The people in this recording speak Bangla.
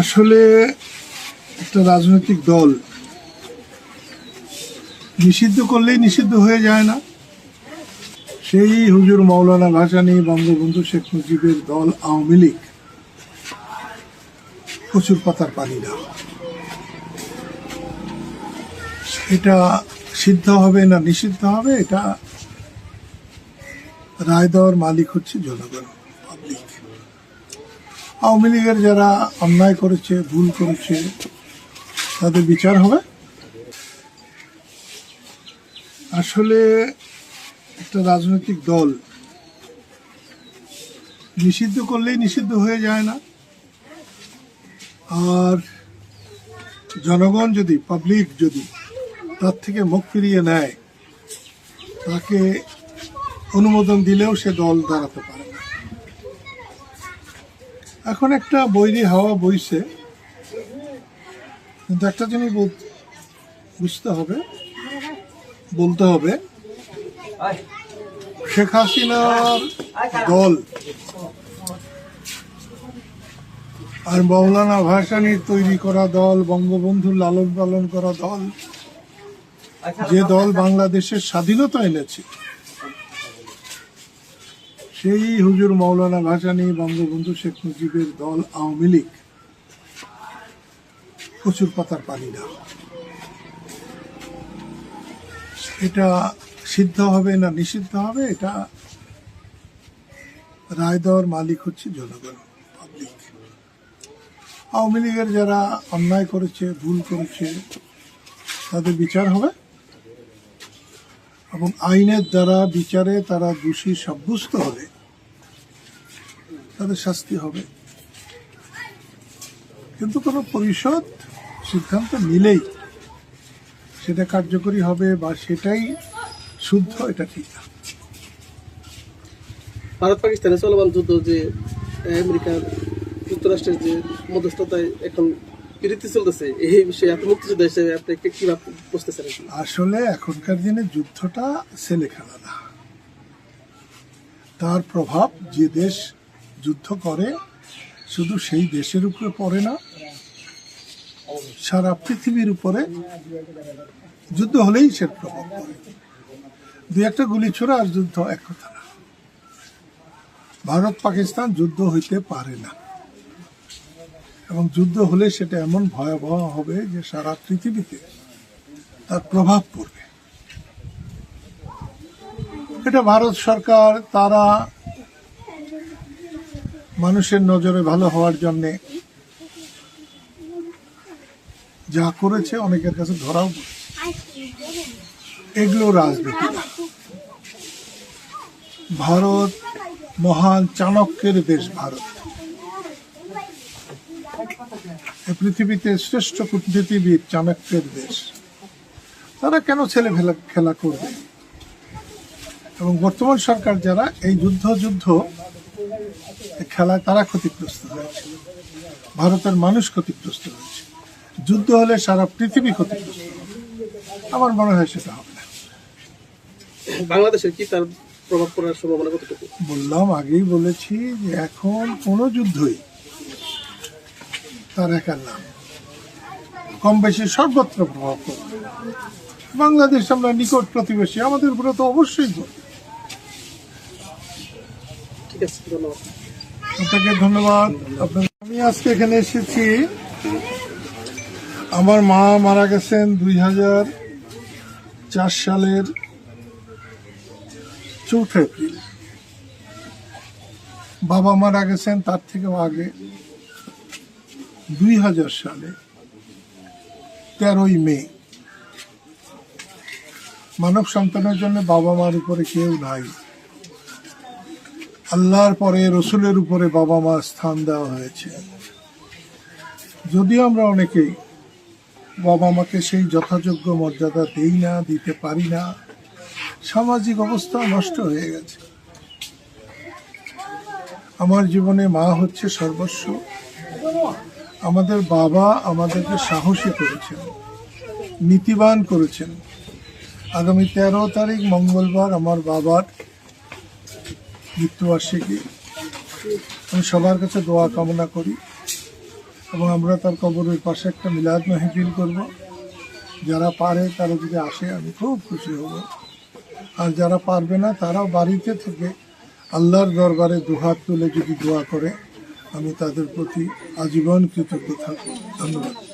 আসলে একটা রাজনৈতিক দল নিষিদ্ধ করলেই নিষিদ্ধ হয়ে যায় না। সেই হুজুর মৌলানা ভাসানি, বঙ্গবন্ধু শেখ মুজিবের দল আওয়ামী লীগ প্রচুর পাতার পানি না। এটা সিদ্ধ হবে না নিষিদ্ধ হবে, এটা রায় দেওয়ার মালিক হচ্ছে জনগণ। আওয়ামী লীগের যারা অন্যায় করেছে, ভুল করেছে, তাদের বিচার হবে? আসলে একটা রাজনৈতিক দল নিষিদ্ধ করলেই নিষিদ্ধ হয়ে যায় না। আর জনগণ যদি পাবলিক যদি তার থেকে মুখ ফিরিয়ে নেয়, তাকে অনুমোদন দিলেও সে দল দাঁড়াতে পারে এখন একটা বৈরী হাওয়া বইছে। কিন্তু একটা জিনিস বুঝতে হবে, বলতে হবে। শেখ হাসিনার দল আর মৌলানা ভাসানির তৈরি করা দল বঙ্গবন্ধুর লালন পালন করা দল, যে দল বাংলাদেশের স্বাধীনতা এনেছে সেই হুজুর মৌলানা ভাসানি বঙ্গবন্ধু শেখ মুজিবের দল আওয়ামী লীগ। প্রচুর পাতার পানি না। এটা সিদ্ধ হবে না নিষিদ্ধ হবে, এটা রায় দেওয়ার মালিক হচ্ছে জনগণ পাবলিক আওয়ামী লীগের যারা অন্যায় করেছে, ভুল করেছে, তাদের বিচার হবে। এবং আইনের দ্বারা বিচারে তারা দোষী সাব্যস্ত হবে। তাদের শাস্তি হবে। কিন্তু কোনো পরিষদ সিদ্ধান্ত নিলেই সেটা কার্যকরী হবে বা সেটাই শুদ্ধ এটা ঠিক না। ভারত পাকিস্তানে চলমান যুদ্ধ যে আমেরিকার যুক্তরাষ্ট্রের যে মধ্যস্থতায় এখন বিরতি চলতেছে এই বিষয়ে আপনি মুক্তিযোদ্ধা হিসেবে আপনি কি- বুঝতেছেন আসলে এখনকার দিনে যুদ্ধটা ছেলে খেলা না তার প্রভাব যে দেশ যুদ্ধ করে, শুধু সেই দেশের উপরে পড়ে না, সারা পৃথিবীর উপরে যুদ্ধ হলেই সে প্রভাব পড়ে। দু একটা গুলি ছোড়া আর যুদ্ধ এক কথা না। ভারত পাকিস্তান যুদ্ধ হইতে পারে না। এবং যুদ্ধ হলে সেটা এমন ভয়াবহ হবে যে সারা পৃথিবীতে তার প্রভাব পড়বে। এটা ভারত সরকার, তারা মানুষের নজরে ভালো হওয়ার জন্য যা করেছে অনেকের কাছে ধরাও এগুলো রাজনীতি। ভারত মহান চাণক্যের দেশ ভারত। পৃথিবীতে শ্রেষ্ঠ কূটনীতিবিদ চাণক্যের দেশ। তারা কেন ছেলে খেলা করবে? এবং বর্তমান সরকার যারা এই যুদ্ধ যুদ্ধ খেলায় তারা ক্ষতিগ্রস্ত হয়েছে। ভারতের মানুষ ক্ষতিগ্রস্ত হয়েছে। যুদ্ধ হলে সারা পৃথিবী ক্ষতিগ্রস্ত হবে। আমার মনে হয় সেটা হবে না। বাংলাদেশের কি তার প্রভাব পড়ার সম্ভাবনা কতটুকু? বললাম আগেই বলেছি যে এখন কোনো যুদ্ধই তার একার নাম। কম বেশি সর্বত্র প্রভাব পড়বে। বাংলাদেশ আমরা নিকট প্রতিবেশী আমাদের উপরে তো অবশ্যই পড়বে ঠিক আছে ধন্যবাদ। আপনাকে ধন্যবাদ। আমি আজকে এখানে এসেছি। আমার মা মারা গেছেন দুই হাজার চার সালের চৌঠা এপ্রিল। বাবা মারা গেছেন তার থেকেও আগে দুই হাজার সালে, তেরোই মে। মানব সন্তানের জন্য বাবা মার উপরে কেউ নাই। আল্লাহর পরে রসুলের উপরে বাবা মা স্থান দেওয়া হয়েছে। যদিও আমরা অনেকেই বাবা মাকে সেই যথাযোগ্য মর্যাদা দেই না, দিতে পারি না, সামাজিক অবস্থা নষ্ট হয়ে গেছে। আমার জীবনে মা হচ্ছে সর্বস্ব। আমাদের বাবা আমাদেরকে সাহসী করেছেন, নীতিবান করেছেন। আগামী তেরো তারিখ মঙ্গলবার আমার বাবার মৃত্যুবার্ষিকী। আমি সবার কাছে দোয়া কামনা করি এবং আমরা তার কবরের পাশে একটা মিলাদ মাহফিল করব। যারা পারে তারা যদি আসে, আমি খুব খুশি হব। আর যারা পারবে না, তারাও বাড়িতে থেকে আল্লাহর দরবারে দুহাত তুলে যদি দোয়া করে, আমি তাদের প্রতি আজীবন কৃতজ্ঞ থাকব। ধন্যবাদ।